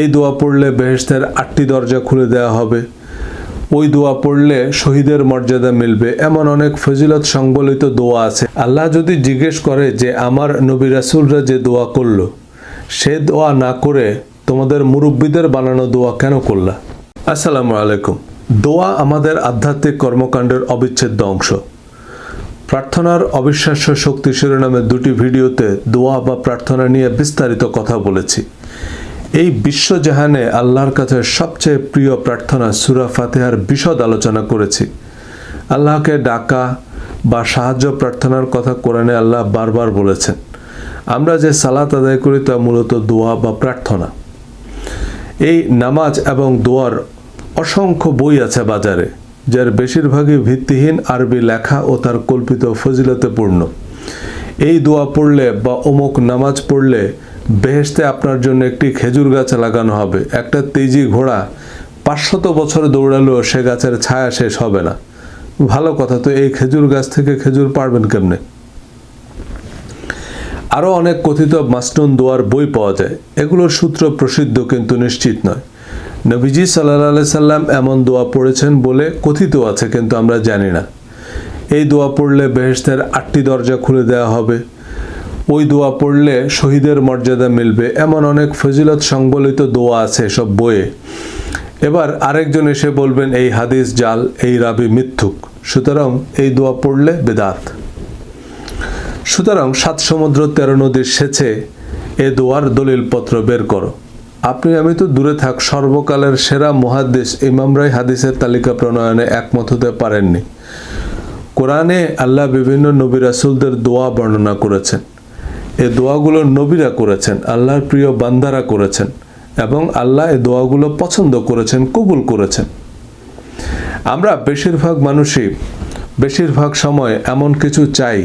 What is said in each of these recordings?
এই দোয়া পড়লে বেহেশতের আটটি দরজা খুলে দেওয়া হবে। ওই দোয়া পড়লে শহীদের মর্যাদা মিলবে। এমন অনেক ফজিলত সংবলিত দোয়া আছে। আল্লাহ যদি জিজ্ঞেস করে যে, আমার নবী রাসুলরা যে দোয়া করল, সে দোয়া না করে তোমাদের মুরব্বীদের বানানো দোয়া কেন করলা? আসসালামু আলাইকুম। দোয়া আমাদের আধ্যাত্মিক কর্মকাণ্ডের অবিচ্ছেদ্য অংশ। প্রার্থনার অবিশ্বাস্য শক্তি শিরোনামে দুটি ভিডিওতে দোয়া বা প্রার্থনা নিয়ে বিস্তারিত কথা বলেছি। এই বিশ্বজাহানে আল্লাহর কাছে সবচেয়ে প্রিয় প্রার্থনা সুরা ফাতেহার বিশদ আলোচনা করেছি। আল্লাহকে ডাকা বা সাহায্য প্রার্থনার কথা কোরআনে আল্লাহ বারবার বলেছেন। আমরা যে সালাত আদায় করি তা মূলত দোয়া বা প্রার্থনা। এই নামাজ এবং দোয়ার অসংখ্য বই আছে বাজারে, যার বেশিরভাগই ভিত্তিহীন আরবি লেখা ও তার কল্পিত ফজিলতে পূর্ণ। এই দোয়া পড়লে বা অমুক নামাজ পড়লে বেহেশতে আপনার জন্য একটি খেজুর গাছ লাগানো হবে। একটা তেজি ঘোড়া পাঁচশত বছর দৌড়ালেও সে গাছের ছায়া শেষ হবে না। ভালো কথা, তো এই খেজুর গাছ থেকে খেজুর পারবেন কেমনে? আরও অনেক কথিত মাসনুন দোয়ার বই পাওয়া যায়। এগুলোর সূত্র প্রসিদ্ধ কিন্তু নিশ্চিত নয়। নবীজি সাল্লাহ সাল্লাম এমন দোয়া পড়েছেন বলে কথিত আছে, কিন্তু আমরা জানি না। এই দোয়া পড়লে বেহেশতের আটটি দরজা খুলে দেওয়া হবে। ওই দোয়া পড়লে শহীদের মর্যাদা মিলবে। এমন অনেক ফজিলত সংবলিত দোয়া আছে সব বইয়ে। এবার আরেকজন এসে বলবেন, এই হাদিস জাল, এই রাবি মিথ্যুক। সুতরাং এই দোয়া পড়লে বেদাত। সুতরাং সাত সমুদ্র তেরো নদীর সেচে এ দোয়ার দলিলপত্র বের করো। আপনি, আমি তো দূরে থাক, সর্বকালের সেরা মহাদ্দেশ ইমামরাই হাদিসের তালিকা প্রণয়নে একমত হতে পারেননি। কোরআনে আল্লাহ বিভিন্ন নবী রাসুলদের দোয়া বর্ণনা করেছেন। এ দোয়াগুলো নবীরা করেছেন, আল্লাহর প্রিয় বান্দারা করেছেন এবং আল্লাহ এ দোয়াগুলো পছন্দ করেছেন, কবুল করেছেন। আমরা বেশিরভাগ মানুষই বেশিরভাগ সময় এমন কিছু চাই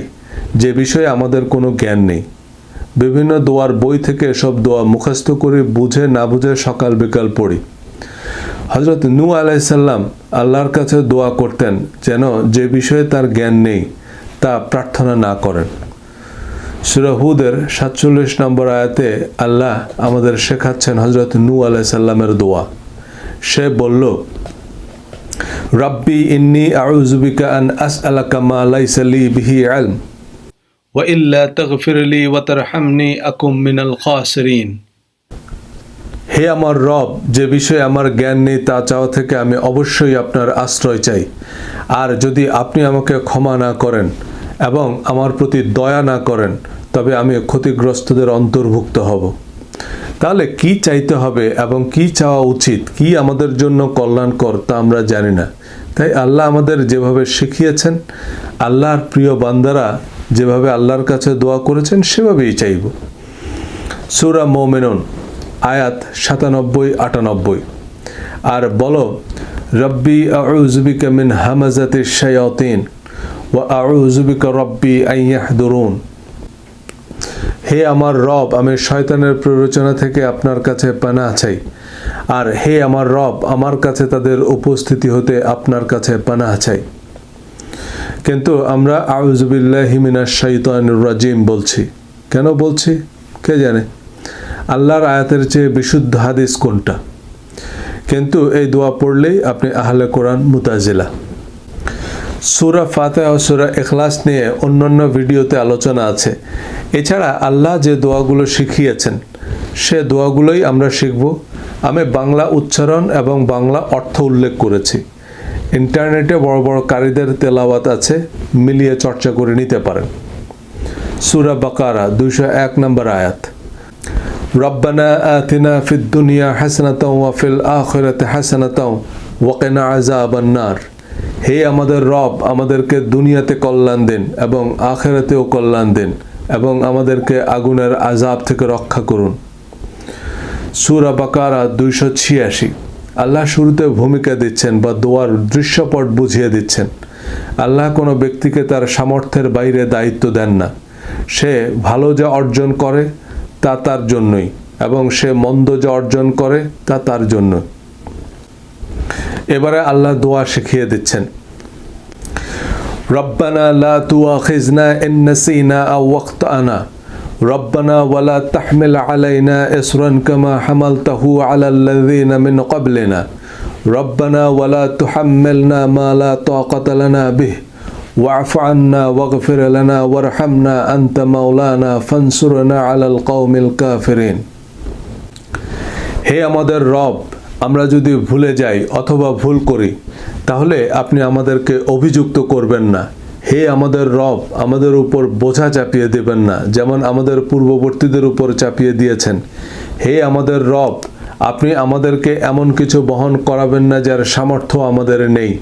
যে বিষয়ে আমাদের কোনো জ্ঞান নেই। বিভিন্ন দোয়ার বই থেকে সব দোয়া মুখস্থ করে বুঝে না বুঝে সকাল বিকাল পড়ি। হজরত নু আলাইসাল্লাম আল্লাহর কাছে দোয়া করতেন যেন যে বিষয়ে তার জ্ঞান নেই তা প্রার্থনা না করেন। সুরাহুদের সাতচল্লিশ নম্বর আয়াতে আল্লাহ আমাদের শেখাচ্ছেন হজরত নু আলাইসাল্লামের দোয়া সে বলল রব্বি ইন্নি আউজুবিকা আন আস আলাকা মা লাইসা লি বিহি ইলম وإلا تغفر لي وترحمني أكن من الخاسرين হে আমার রব যে বিষয়ে আমার জ্ঞান নেই তা চাওয়া থেকে আমি অবশ্যই আপনার আশ্রয় চাই আর যদি আপনি আমাকে ক্ষমা না করেন এবং আমার প্রতি দয়া না করেন, তবে আমি ক্ষতিগ্রস্তদের অন্তর্ভুক্ত হব। তাহলে কি চাইতে হবে এবং কি চাওয়া উচিত? কি আমাদের জন্য কল্যাণকর তা আমরা জানি না। তাই আল্লাহ আমাদের যেভাবে শিখিয়েছেন, আল্লাহর প্রিয় বান্দারা যেভাবে আল্লাহর কাছে দোয়া করেছেন, সেভাবেই চাইব। সুরা মোমেনুন, আয়াত সাতানব্বই, আটানব্বই। আর বলো, রব্বি আউজুবিকা মিন হামাজাতি শায়াতিন। হে আমার রব, আমি শয়তানের প্ররোচনা থেকে আপনার কাছে পানা চাই। আর হে আমার রব, আমার কাছে তাদের উপস্থিতি হতে আপনার কাছে পানা চাই। কিন্তু আমরা আউজুবিল্লাহ হিমিনা শৈতানুর রাজিম বলছি। কেন বলছি? কে জানে? আল্লাহর আয়াতের চেয়ে বিশুদ্ধ হাদিস কোনটা? কিন্তু এই দোয়া পড়লেই আপনি আহলে কোরআন মুতাজিলা। সুরা ফাতে ও সুরা এখলাস নিয়ে অন্যান্য ভিডিওতে আলোচনা আছে। এছাড়া আল্লাহ যে দোয়াগুলো শিখিয়েছেন, সে দোয়াগুলোই আমরা শিখব। আমি বাংলা উচ্চারণ এবং বাংলা অর্থ উল্লেখ করেছি। ইন্টারনেটে বড় বড় কারীদের তেলাওয়াত আছে, মিলিয়ে চর্চা করে নিতে পারেন। সুরা বাকারা, দুইশো এক নম্বর আয়াত। রব্বানা আতিনা ফিদ দুনিয়া হাসানাতাও ওয়া ফিল আখিরাতি হাসানাতাও ওয়া কিনা হে আমাদের রব, আমাদেরকে দুনিয়াতে কল্যাণ দিন এবং আখেরাতেও কল্যাণ দিন এবং আমাদেরকে আগুনের আজাব থেকে রক্ষা করুন। সুরা বাকারা দুইশো ছিয়াশি। আল্লাহ শুরুতে ভূমিকা দিচ্ছেন বা দোয়ার দৃশ্যপট বুঝিয়ে দিচ্ছেন। আল্লাহ কোনো ব্যক্তিকে তার সামর্থ্যের বাইরে দায়িত্ব দেন না। সে ভালো যা অর্জন করে তা তার জন্যই এবং সে মন্দ যা অর্জন করে তা তার জন্য এবারে আল্লাহ দোয়া শিখিয়ে দিচ্ছেন রব্বানা লা তুআখিজনা ইন নাসিনা আও ওয়াখতানা ربنا ولا تحمل علينا إصرا كما حملته على الذين من قبلنا ربنا ولا تحملنا ما لا طاقة لنا به واعف عنا واغفر لنا وارحمنا أنت مولانا فانصرنا على القوم الكافرين হে আমাদের রব আমরা যদি ভুলে যাই অথবা ভুল করি, তাহলে আপনি আমাদেরকে অভিযুক্ত করবেন না। হে আমাদের রব, আমাদের উপর বোঝা চাপিয়ে দেবেন না, যেমন আমাদের পূর্ববর্তীদের উপর চাপিয়ে দিয়েছেন। হে আমাদের রব, আপনি আমাদেরকে এমন কিছু বহন করাবেন না যার সামর্থ্য আমাদের নেই।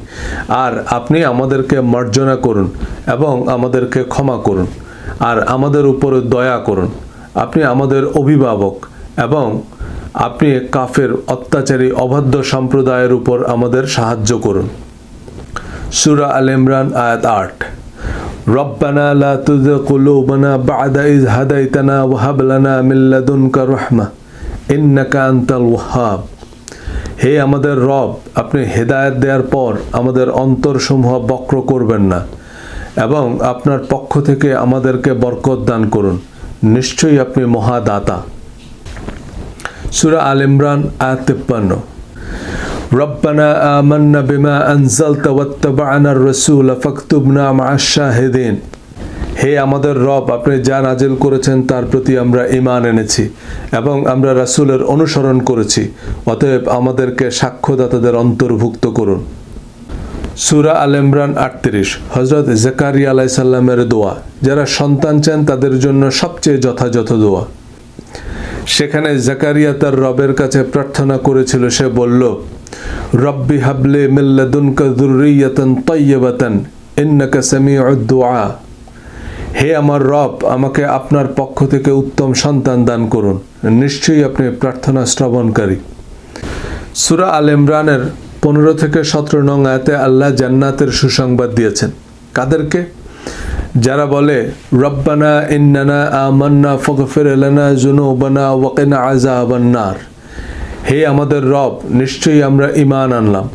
আর আপনি আমাদেরকে মার্জনা করুন এবং আমাদেরকে ক্ষমা করুন। আর আমাদের উপর দয়া করুন। আপনি আমাদের অভিভাবক এবং আপনি কাফের অত্যাচারী অবাধ্য সম্প্রদায়ের উপর আমাদের সাহায্য করুন। সুরা আল ইমরান আয়াত আট। রব্বানা লা তুযিগ কুলুবানা বা'দা ইয হাদাইতানা ওয়া হাব লানা মিন লাদুনকা রাহমা, ইন্নাকা আনতাল ওয়াহ্হাব হে আমাদের রব, আপনি হেদায়েত দেওয়ার পর আমাদের অন্তরসমূহ বক্র করবেন না এবং আপনার পক্ষ থেকে আমাদেরকে বরকত দান করুন। নিশ্চয়ই আপনি মহাদাতা। সুরা আল ইমরান আয়াত তেপ্পান্ন রব্বানা আমান্না বিমা আনজালতা ওয়াত্তাবা'না আর-রাসূল ফাকতুবনা মা'আশ শাহিদিন হে আমাদের রব আপনি যা নাজিল করেছেন তার প্রতি আমরা ইমান এনেছি এবং আমরা রাসুলের অনুসরণ করেছি অতএব আমাদেরকে সাক্ষ্যদাতাদের অন্তর্ভুক্ত করুন। সুরা আল ইমরান আটত্রিশ। হজরত জাকারিয়া আলাইসাল্লামের দোয়া। যারা সন্তান চান, তাদের জন্য সবচেয়ে যথাযথ দোয়া। সেখানে জাকারিয়া তার রবের কাছে প্রার্থনা করেছিল। সে বলল, রব্বি হাবলে মিল্লাদুনকা হে আমার রব, আমাকে আপনার পক্ষ থেকে উত্তম সন্তান দান করুন। নিশ্চয়ই আপনি প্রার্থনা শ্রবণকারী। সুরা আল ইমরানের পনেরো থেকে সতেরো নং আয়াতে আল্লাহ জান্নাতের সুসংবাদ দিয়েছেন। কাদেরকে? যারা বলে রব্বানা ইন্নানা আমান্না ফগফির লানা জুনুবানা ওয়াকিনা আযাবান্নার হে আমাদের রব নিশ্চয়ই আমরা ঈমান আনলাম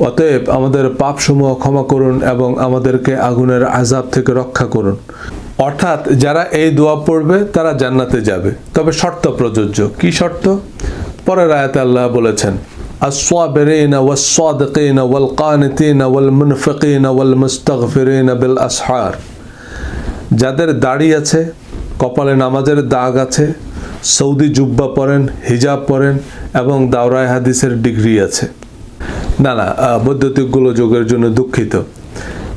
অতএব আমাদের পাপসমূহ ক্ষমা করুন এবং আমাদেরকে আগুনের আজাব থেকে রক্ষা করুন অর্থাৎ যারা এই দোয়া পড়বে তারা জান্নাতে যাবে তবে শর্ত প্রযোজ্য কি শর্ত পরের আয়াতে আল্লাহ বলেছেন الصابرين والصادقين والقانتين والمنفقين والمستغفرين بالأسحار যাদের দাড়ি আছে, কপালে নামাজের দাগ আছে, সৌদি জুব্বা পরেন, হিজাব পরেন এবং দাওরায় হাদিসের ডিগ্রি আছে। না না বৈদ্যুতিক গোলযোগের জন্য দুঃখিত।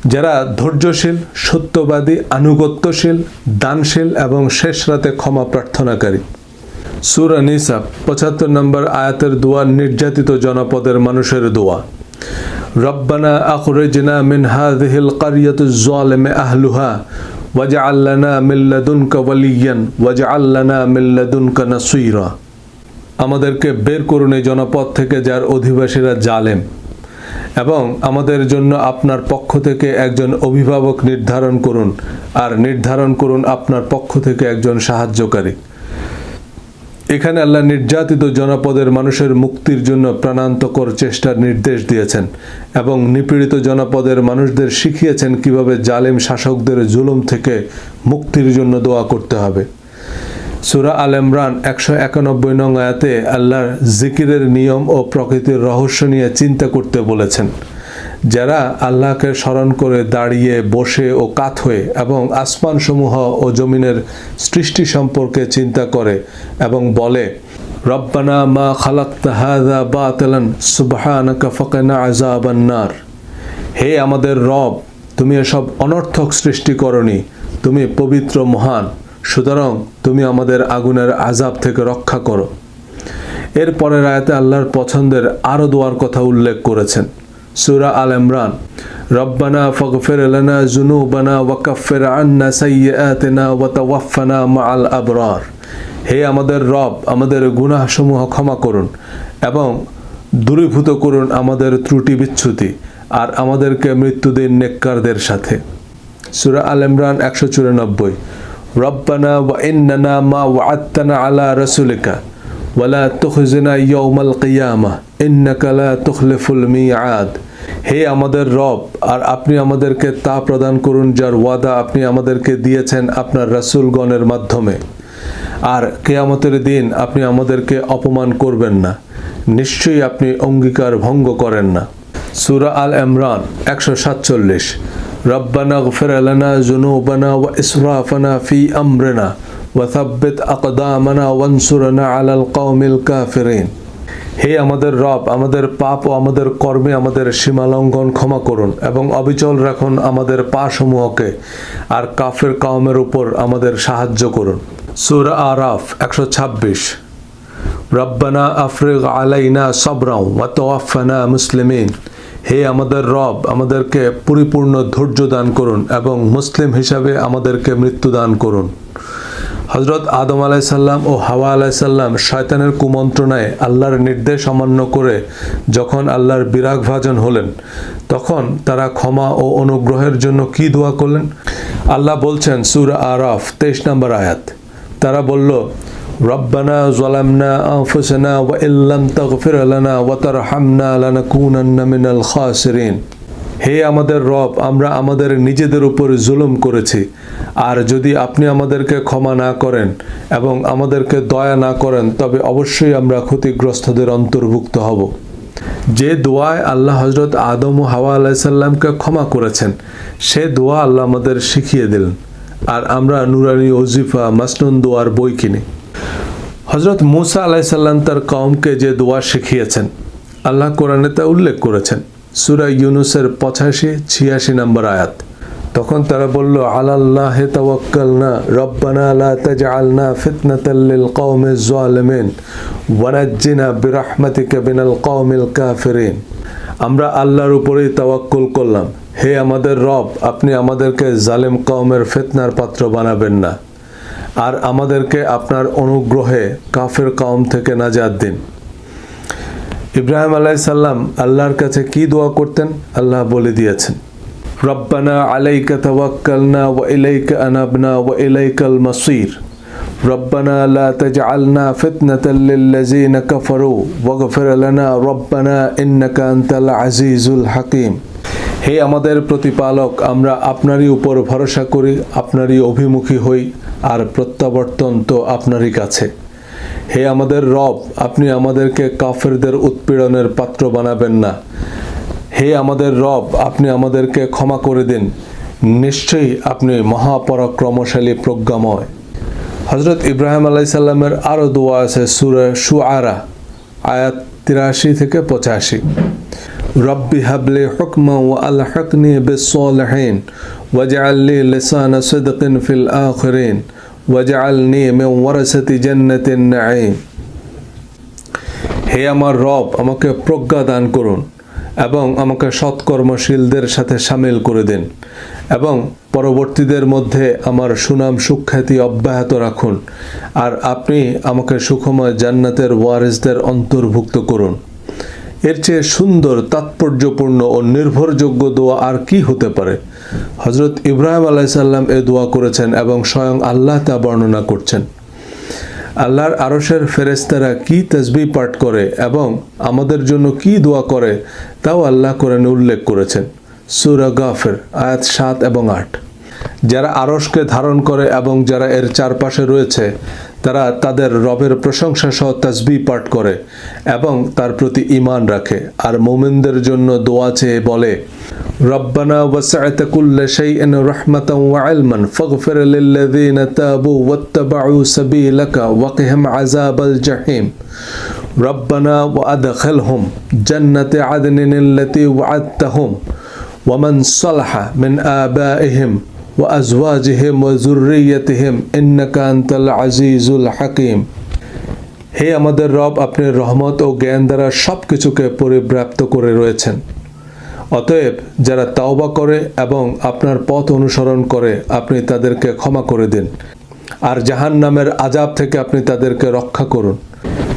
যারা ধৈর্যশীল, সত্যবাদী, আনুগত্যশীল, দানশীল এবং শেষ রাতে ক্ষমা প্রার্থনাকারী। সুরা নিসা, পঁচাত্তর নম্বর আয়াতের দোয়া নির্যাতিত জনপদের মানুষের দোয়া। রব্বানা আখরিজনা মিন হাযিহিল কারিয়াতুজ জালিমে আহলুহা আমাদেরকে বের করুন এই জনপদ থেকে যার অধিবাসীরা জালেম। এবং আমাদের জন্য আপনার পক্ষ থেকে একজন অভিভাবক নির্ধারণ করুন। আর নির্ধারণ করুন আপনার পক্ষ থেকে একজন সাহায্যকারী। এখানে আল্লাহ নির্যাতিত জনপদের মানুষের মুক্তির জন্য প্রাণান্তকর চেষ্টার নির্দেশ দিয়েছেন এবং নিপীড়িত জনপদের মানুষদের শিখিয়েছেন কীভাবে জালেম শাসকদের জুলুম থেকে মুক্তির জন্য দোয়া করতে হবে। সুরা আল ইমরান একশো একানব্বই নং আয়াতে আল্লাহর জিকিরের নিয়ম ও প্রকৃতির রহস্য নিয়ে চিন্তা করতে বলেছেন। যারা আল্লাহকে স্মরণ করে দাঁড়িয়ে বসে ও কাত হয়ে এবং আসমানসমূহ ও জমিনের সৃষ্টি সম্পর্কে চিন্তা করে এবং বলে, রব্বানা মা খালাক্তা হাদা বাতালান, সুবহানাকা ফাকিনা আযাবান্নার হে আমাদের রব, তুমি এসব অনর্থক সৃষ্টি করনি, তুমি পবিত্র মহান, সুতরাং তুমি আমাদের আগুনের আজাব থেকে রক্ষা করো। এর পরের আয়াতে আল্লাহর পছন্দের আরও দোয়ার কথা উল্লেখ করেছেন। সুরা আল ইমরান। রব্বানা ফগফির লানা জুনুবানা ওয়াকাফির আন্না সাইয়্যাতিনা ওয়া তাওয়াফানা মাআল আবরার। হে আমাদের রব, আমাদের গুনাহসমূহ ক্ষমা করুন এবং দূরীভূত করুন আমাদের ত্রুটি বিচ্ছুতি আর আমাদেরকে মৃত্যুদের নেককারদের সাথে। সুরা আল ইমরান একশো চুরানব্বই। রব্বানা ওয়া ইন্নানা মা ওয়াআত্তানা আলা রাসূলিকা। ওয়ালা তুখজিনা ইয়াউমাল কিয়ামা ইন্নাকা লা তুখলিফুল মিআদ হে আমাদের রব, আর আপনি আমাদেরকে তা প্রদান করুন যার ওয়াদা আপনি আমাদেরকে দিয়েছেন আপনার রাসূলগণের মাধ্যমে। আর কেয়ামতের দিন আপনি আমাদেরকে অপমান করবেন না। নিশ্চয়ই আপনি অঙ্গীকার ভঙ্গ করেন না। সুরা আল ইমরান, একশো সাতচল্লিশ। রব্বানা গফির আলানা জুনুবানা ওয়া ইসরাফানা ফি আমরিনা। ওয়া থাব্বিত আকদামানা ওয়ানসুরনা আলাল কওমিল কাফিরিন। হে আমাদের রব, আমাদের পাপ ও আমাদের কর্মে আমাদের সীমালঙ্ঘন ক্ষমা করুন এবং অবিচল রাখুন আমাদের পা সমূহকে আর কাফের কাউমের উপর আমাদের সাহায্য করুন। সুর আরাফ একশো ছাব্বিশ। রব্বানা আফরিগ আলাইনা সবরাও ওয়া তোয়াফানা মুসলিমিন। হে আমাদের রব, আমাদেরকে পরিপূর্ণ ধৈর্য দান করুন এবং মুসলিম হিসাবে আমাদেরকে মৃত্যু দান করুন। হজরত আদম আলাইসাল্লাম ও হাওয়া আলাইসাল্লাম শয়তানের কুমন্ত্রণায় আল্লাহর নির্দেশ অমান্য করে যখন আল্লাহর বিরাগ ভাজন হলেন, তখন তারা ক্ষমা ও অনুগ্রহের জন্য কি দোয়া করলেন? আল্লাহ বলছেন, সুর আরফ, তেইশ নম্বর আয়াত। তারা বলল, রব্বানা জলামনা আনফুসানা ওয়া ইল্লাম তাগফির লানা ওয়া তারহামনা লানাকুনান্না মিনাল খাসিরিন। হে আমাদের রব, আমরা আমাদের নিজেদের উপর জুলুম করেছি। আর যদি আপনি আমাদেরকে ক্ষমা না করেন এবং আমাদেরকে দয়া না করেন, তবে অবশ্যই আমরা ক্ষতিগ্রস্তদের অন্তর্ভুক্ত হব। যে দোয়ায় আল্লাহ হজরত আদম ও হাওয়া আলাইসাল্লামকে ক্ষমা করেছেন, সে দোয়া আল্লাহ আমাদের শিখিয়ে দিলেন। আর আমরা নুরানি ওজিফা মাসনুন দোয়ার বই কিনি। হজরত মুসা আলাইসাল্লাম তার কওমকে যে দোয়া শিখিয়েছেন, আল্লাহ কোরআনে তা উল্লেখ করেছেন। সুরা ইউনুসের পঁচাশি, ছিয়াশি নম্বর আয়াত। তখন তারা বলল, আলাল্লাহ তাওয়াক্কালনা, রব্বানা লা তাজআলনা ফিতনাতাল লিল কওমিজ জালিমিন ওয়ানাজ্জিনা বিরহমাতিকা মিনাল কওমিল কাফিরিন। আমরা আল্লাহর উপরেই তাওয়াক্কুল করলাম। হে আমাদের রব, আপনি আমাদেরকে জালেম কওমের ফিতনার পাত্র বানাবেন না। আর আমাদেরকে আপনার অনুগ্রহে কাফের কওম থেকে নাজাত দিন। ইব্রাহিম আলাইসাল্লাম আল্লাহর কাছে কি দোয়া করতেন? আল্লাহ বলে দিয়েছেন, রব্বানা আলাইকা তাওয়াক্কালনা ওয়া ইলাইকা আনাবনা ওয়া ইলাইকাল মাসির। রব্বানা লা তাজআলনা ফিতনাতাল লিল্লাযিনা কাফারু ওয়াগফির লানা রব্বানা ইন্নাকা আনতাল আজিজুল হাকিম। হে আমাদের প্রতিপালক, আমরা আপনারই উপর ভরসা করি, আপনারই অভিমুখী হই, আর প্রত্যাবর্তন তো আপনারই কাছে। হে আমাদের রব, আপনি আমাদেরকে কাফেরদের উৎপীড়নের পাত্র বানাবেন না। হে আমাদের রব, আপনি আমাদেরকে ক্ষমা করে দিন। নিশ্চয়ই আপনি মহাপরাক্রমশালী প্রজ্ঞাময়। হজরত ইব্রাহিম আলাইসাল্লামের আরও দোয়া আছে সুরে সুআরা আয়াত তিরাশি থেকে পঁচাশি। রব্বি হাবলি হুকমা ও আলহকনি বিসলিহিন ওয়াজআলনি লিসানা সিদকিন ফিল আখিরিন। ওয়াজআলনি মিন ওয়ারাসাতি জান্নাতিন নাঈম। হে আমার রব, আমাকে প্রজ্ঞা দান করুন এবং আমাকে সৎকর্মশীলদের সাথে সামিল করে দিন এবং পরবর্তীদের মধ্যে আমার সুনাম সুখ্যাতি অব্যাহত রাখুন আর আপনি আমাকে সুখময় জান্নাতের ওয়ারিসদের অন্তর্ভুক্ত করুন। এর চেয়ে সুন্দর, তাৎপর্যপূর্ণ ও নির্ভরযোগ্য দোয়া আর কি হতে পারে? হজরত ইব্রাহিম আলাইসাল্লাম এ দোয়া করেছেন এবং স্বয়ং আল্লাহ তা বর্ণনা করছেন। আল্লাহর আরশের ফেরেস্তারা কি তসবি পাঠ করে এবং আমাদের জন্য কি দোয়া করে, তাও আল্লাহ কোরআনে উল্লেখ করেছেন। সুরা গাফের, আয়াত সাত এবং আট। যারা আরশকে ধারণ করে এবং যারা এর চারপাশে রয়েছে তারা তাদের রবের প্রশংসা সহ তসবি পাঠ করে এবং তার প্রতি ঈমান রাখে আর মোমেনদের জন্য দোয়া চেয়ে বলে ربنا وسعت كل شيء رحمة وعلما فاغفر للذين تابوا واتبعوا سبيلك وقهم عذاب الجحيم ربنا وأدخلهم جنة عدن التي وعدتهم ومن صلح من آبائهم ওয়াজওয়াজহিম ওয়া জুররিয়াতিহিম ইন্নাকা আনতাল আজিজুল হাকিম। হে আমাদের রব, আপনি রহমত ও জ্ঞান দ্বারা সব কিছুকে পরিব্যাপ্ত করে রয়েছেন। অতএব যারা তাওবা করে এবং আপনার পথ অনুসরণ করে, আপনি তাদেরকে ক্ষমা করে দিন। আর জাহান নামের আজাব থেকে আপনি তাদেরকে রক্ষা করুন।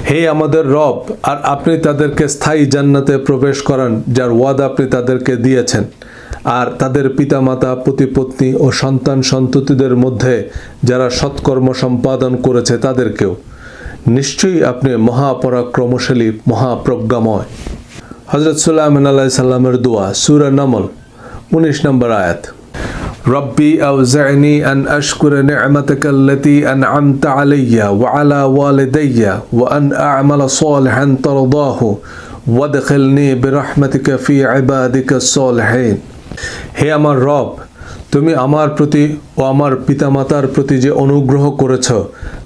হে আমাদের রব, আর আপনি তাদেরকে স্থায়ী জান্নাতে প্রবেশ করান, যার ওয়াদ আপনি তাদেরকে দিয়েছেন। আর তাদের পিতামাতা প্রতিপত্নী ও সন্তান সন্ততিদের মধ্যে যারা সৎকর্ম সম্পাদন করেছে তাদেরকেও। নিশ্চয়ই আপনি মহাপরাক্রমশালী, মহাপ্রজ্ঞাময়। হজরত সুলাইমান আল্লাহ সাল্লামের দোয়া, সুরা নমল, উনিশ নম্বর আয়াত। রব্বি আউজাইনি আন আশকুর নি'মাতাকা আল্লাতী আন'আমতা আলাইয়া ওয়া আলা ওয়ালিদাইয়া ওয়া আন আ'মালা সালিহান তারদাহু ওয়াদখিলনি বিরহমাতিকা ফি ইবাদিকা সালিহিন। হে আমার রব, তুমি আমার প্রতি ও আমার পিতামাতার প্রতি যে অনুগ্রহ করেছ,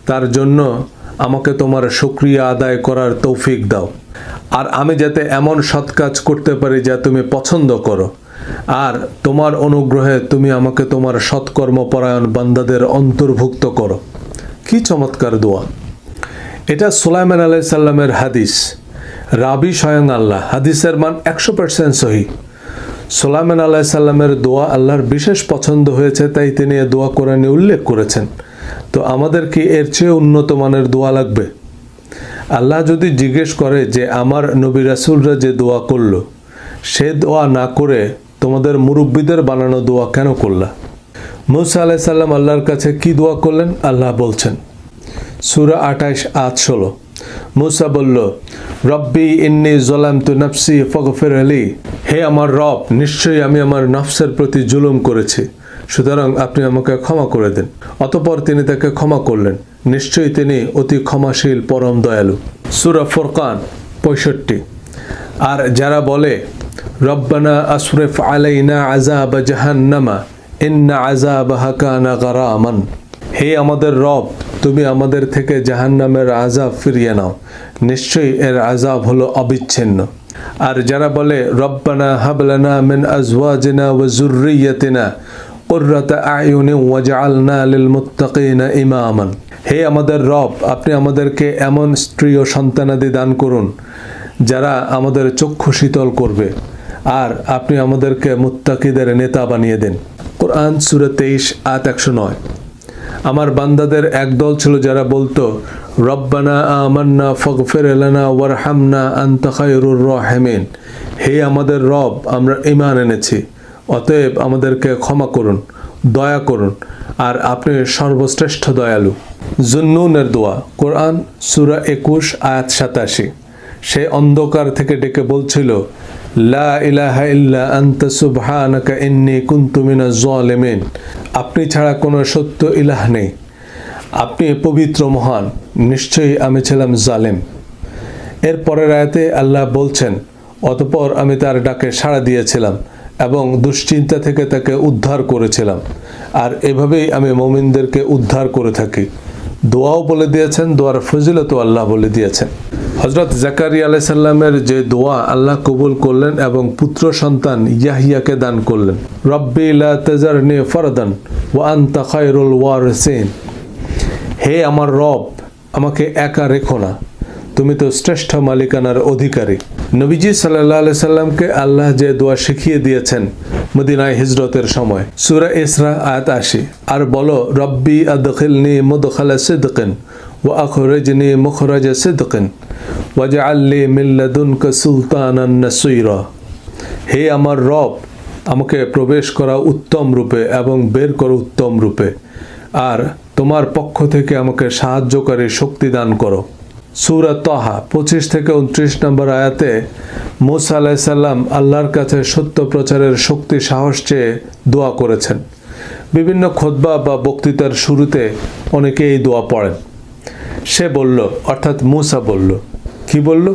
তার জন্য আমাকে তোমার সক্রিয়া আদায় করার তৌফিক দাও। আর আমি যাতে এমন সৎ কাজ করতে পারি যা তুমি পছন্দ করো, আর তোমার অনুগ্রহে তুমি আমাকে তোমার সৎকর্মপরায়ণ বান্দাদের অন্তর্ভুক্ত করো। কি চমৎকার দোয়া। এটা সুলাইমান আলাই সাল্লামের হাদিস। রাবি স্বয়ং আল্লাহ। হাদিসের মান একশো পার্সেন্ট সহি। সোলাইমান আল্লাহ সাল্লামের দোয়া আল্লাহর বিশেষ পছন্দ হয়েছে, তাই তিনি এ দোয়া কোরআনে উল্লেখ করেছেন। তো আমাদের কি এর চেয়ে উন্নত মানের দোয়া লাগবে? আল্লাহ যদি জিজ্ঞেস করে যে, আমার নবী রাসুলরা যে দোয়া করল, সে দোয়া না করে তোমাদের মুরব্বীদের বানানো দোয়া কেন করলা? মুসা আলাহ সাল্লাম আল্লাহর কাছে কি দোয়া করলেন? আল্লাহ বলছেন, সুরা আঠাইশ আট ষোলো। মুসা বলল, রব্বি ইন্নি জলাম তু নফসি ফগফের আলী হে আমার রব, নিশ্চয়ই আমি আমার নফসের প্রতি জুলুম করেছি। সুতরাং আপনি আমাকে ক্ষমা করে দেন। অতপর তিনি তাকে ক্ষমা করলেন। নিশ্চয়ই তিনি অতি ক্ষমাশীল, পরম দয়ালু। সুরা ফোরকান, পঁয়ষট্টি। আর যারা বলে, রব্বানা আশরেফ আলাইনা আজাব জাহান্নামা, ইন্না আজাব হাকানা গারামান। হে আমাদের রব, তুমি আমাদের থেকে জাহান্নামের আজাব ফিরিয়ে নাও। নিশ্চয়ই এর আজাব হলো অবিচ্ছিন্ন। আর যারা বলে, রব্বানা হাবলানা মিন আজওয়াজিনা ওয়া যুররিয়াতিনা, কুররাতা আয়ুনি ওয়াজআলনা লিল মুত্তাকিনা ইমামান। হে আমাদের রব, আপনি আমাদেরকে এমন স্ত্রী ও সন্তানাদি দান করুন, যারা আমাদের চক্ষু শীতল করবে, আর আপনি আমাদেরকে মুত্তাকিদের নেতা বানিয়ে দেন। কোরআন সুরে তেইশ আট একশো নয়। আমার বান্দাদের একদল ছিল যারা বলতো, রব্বানা আমান্না ফগফের এলানা ওয়ারহামনা আন্তা খায়রুর রহেমিন। হে আমাদের রব, আমরা ইমান এনেছি, অতএব আমাদেরকে ক্ষমা করুন, দয়া করুন, আর আপনি সর্বশ্রেষ্ঠ দয়ালু। জুন্নুনের দোয়া, কোরআন সুরা একুশ, আয়াত সাতাশি। সে অন্ধকার থেকে ডেকে বলছিল আপনি ছাড়া কোনো সত্য ইলাহ নেই। আপনি পবিত্র মহান, নিশ্চয়ই আমি ছিলাম জালেম। এর পরের আয়াতে আল্লাহ বলছেন, অতপর আমি তার ডাকে সাড়া দিয়েছিলাম এবং দুশ্চিন্তা থেকে তাকে উদ্ধার করেছিলাম। আর এভাবেই আমি মমিনদেরকে উদ্ধার করে থাকি। দোয়াও বলে দিয়েছেন, দোয়ার ফজিলতও আল্লাহ বলে দিয়েছেন। হজরত জাকারিয়া আলাই সাল্লামের যে দোয়া আল্লাহ কবুল করলেন এবং পুত্র সন্তান ইয়াহিয়াকে দান করলেন। রব্বি তাজারনি ফরদান ওয়া আনতা খায়রুল ওয়ারিসিন। হে আমার রব, আমাকে একা রেখো না। তুমি তো শ্রেষ্ঠ মালিকানার অধিকারী। নবীজি সাল্লাহ আলি সাল্লামকে আল্লাহ যে দোয়া শিখিয়ে দিয়েছেন মদিনায় হিজরতের সময়। সুরা ইসরা আয়াত আশি। আর বলো, রব্বি আদখিলনি মুদখালা সিদকিন ও আখরজনি মুখরাজ সিদকিন ওয়াজআল্লি মিল্লাদুনকা সুলতানান নাসিরা হে আমার রব, আমাকে প্রবেশ করা উত্তম রূপে এবং বের করো উত্তম রূপে। আর তোমার পক্ষ থেকে আমাকে সাহায্যকারী শক্তি দান করো। সুরা তহা, পঁচিশ থেকে উনত্রিশ নম্বর আয়াতে মুসা আলাইসাল্লাম আল্লাহর কাছে সত্য প্রচারের শক্তি, সাহস চেয়ে দোয়া করেছেন। বিভিন্ন খোদবা বা বক্তৃতার শুরুতে অনেকে এই দোয়া পড়েন। সে বলল, অর্থাৎ মুসা বলল, কি বলল?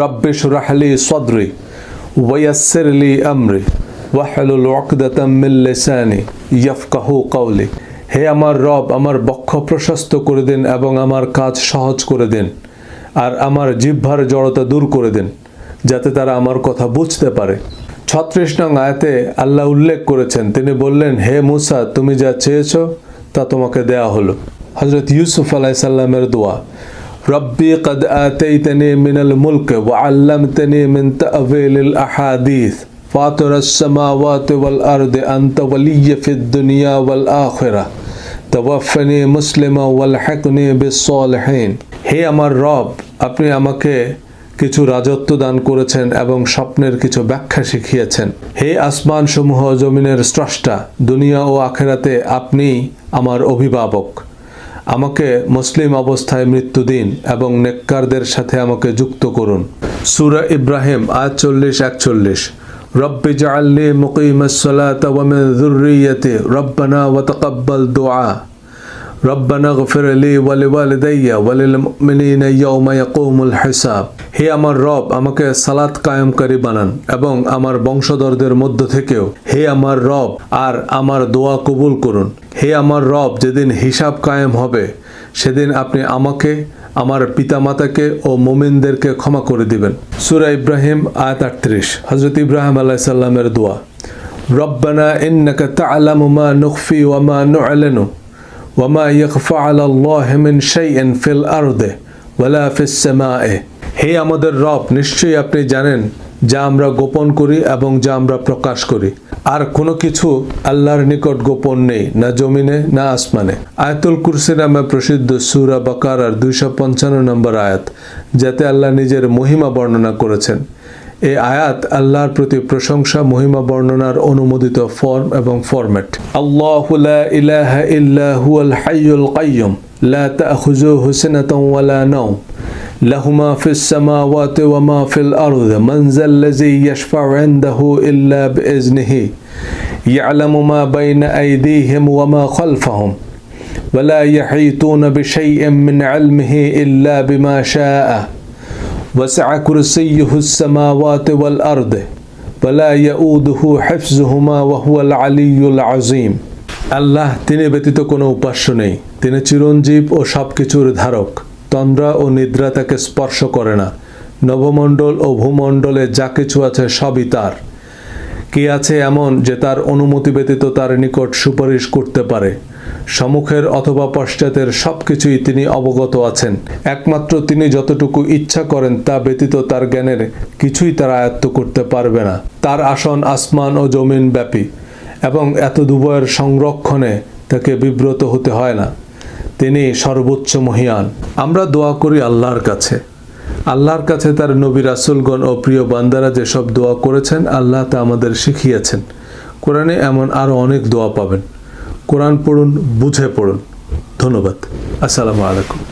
রব্বে সুরাহলি সদরি ওয়াসিরলি আমরি, ওয়াহলুল ওয়াকদাতাম মিন লিসানি ইয়াফকাহু কওলি। হে আমার রব, আমার বক্ষ প্রশস্ত করে দিন এবং আমার কাজ সহজ করে দিন, আর আমার জিহ্বার জড়তা দূর করে দিন, যাতে তারা আমার কথা বুঝতে পারে। ছত্রিশ নং আয়াতে আল্লাহ উল্লেখ করেছেন, তিনি বললেন, হে মুসা, তুমি যা চেয়েছ তা তোমাকে দেয়া হলো। হজরত ইউসুফ আলাই সাল্লামের দোয়া, রব্বি কদ আতাইতানি মিনাল মুলক ওয়া আল্লামতানি মিন তা'ওয়িলিল আহাদিস। ফাতির আস-সামাওয়াতি ওয়াল আরদি আনতা ওয়ালিয়্যি ফিদ দুনিয়া ওয়াল আখিরাহ তাওয়াফানি মুসলিমা ওয়াল হাকনি বিস-সালিহিন। হে আমার রব, আপনি আমাকে কিছু রাজত্ব দান করেছেন এবং স্বপ্নের কিছু ব্যাখ্যা শিখিয়েছেন। হে আসমান সমূহ জমিনের স্রষ্টা, দুনিয়া ও আখেরাতে আপনি আমার অভিভাবক। আমাকে মুসলিম অবস্থায় মৃত্যু দিন এবং নেককারদের সাথে আমাকে যুক্ত করুন। সুরা ইব্রাহিম আয় চল্লিশ, একচল্লিশ। রব্বি আল্লি মুকিম সালাতা ওয়া মিন যুররিয়াতি। রব্বানা ওয়া তাকাব্বাল দুআ। রব্বানা গফির আলি ওয়ালি ওয়ালিদাইয়া ওয়ালিল মিনিনা ইয়াউমা ইয়াকুমুল হিসাব। হে আমার রব, আমাকে সালাত কায়েমকারী বানান এবং আমার বংশধরদের মধ্য থেকেও। হে আমার রব, আর আমার দোয়া কবুল করুন। হে আমার রব, যেদিন হিসাব কায়েম হবে, সেদিন আপনি আমাকে, আমার পিতামাতাকে ও মোমিনদেরকে ক্ষমা করে দিবেন। সুরা ইব্রাহিম, আয়াত আটত্রিশ। হজরত ইব্রাহিম আল্লাহ সাল্লামের দোয়া। রব্বানা ইন্নাকা তা'লামু মা নুখফি ওয়া মা নু'লানু। ওয়া মা ইয়াখফা 'আলা আল্লাহি মিন শাইইন ফিল আরদি ওয়ালা ফিস সামায়ে হে আমাদের রব, নিশ্চয়ই আপনি জানেন যা আমরা গোপন করি এবং যা আমরা প্রকাশ করি। আর কোনো কিছু আল্লাহর নিকট গোপন নেই, না জমিনে, না আসমানে। আয়াতুল কুরসি নামে প্রসিদ্ধ সুরা বাকারার দুইশো পঞ্চান্ন নম্বর আয়াত, যাতে আল্লাহ নিজের মহিমা বর্ণনা করেছেন। এই আয়াত আল্লাহর প্রতি প্রশংসা মহিমা বর্ণনার অনুমোদিত ফর্ম এবং ফরম্যাট আল্লাহ লা ইলাহা ইল্লা হুয়াল হাইয়ুল কাইয়ুম লা তাখুযুহু সিনাতুন ওয়ালা নাওম له ما في السماوات وما في الأرض من ذا الذي يشفع عنده إلا بإذنه يعلم ما بين أيديهم وما خلفهم ولا يحيطون بشيء من علمه إلا بما شاء وسع كرسيه السماوات والأرض ولا يؤوده حفظهما وهو العلي العظيم আল্লাহ তিনি ব্যতীত কোনো উপাস্য নেই তিনি চিরঞ্জীব ও সব কিছুর ধারক তন্দ্রা ও নিদ্রা তাকে স্পর্শ করে না নবমণ্ডল ও ভূমণ্ডলে যা কিছু আছে সবই তার কি আছে এমন যে তার অনুমতি ব্যতীত তার নিকট সুপারিশ করতে পারে সম্মুখের অথবা পশ্চাতের সব কিছুই তিনি অবগত আছেন। একমাত্র তিনি যতটুকু ইচ্ছা করেন তা ব্যতীত তার জ্ঞানের কিছুই তার আয়ত্ত করতে পারবে না। তার আসন আসমান ও জমিন ব্যাপী এবং এত দুবয়ের সংরক্ষণে তাকে বিব্রত হতে হয় না। তিনি সর্বোচ্চ মহিয়ান। আমরা দোয়া করি আল্লাহর কাছে। আল্লাহর কাছে তার নবী রাসুলগণ ও প্রিয় বান্দারা যেসব দোয়া করেছেন, আল্লাহ তা আমাদের শিখিয়েছেন। কোরআনে এমন আরও অনেক দোয়া পাবেন। কোরআন পড়ুন বুঝে পড়ুন। ধন্যবাদ। আসসালামু আলাইকুম।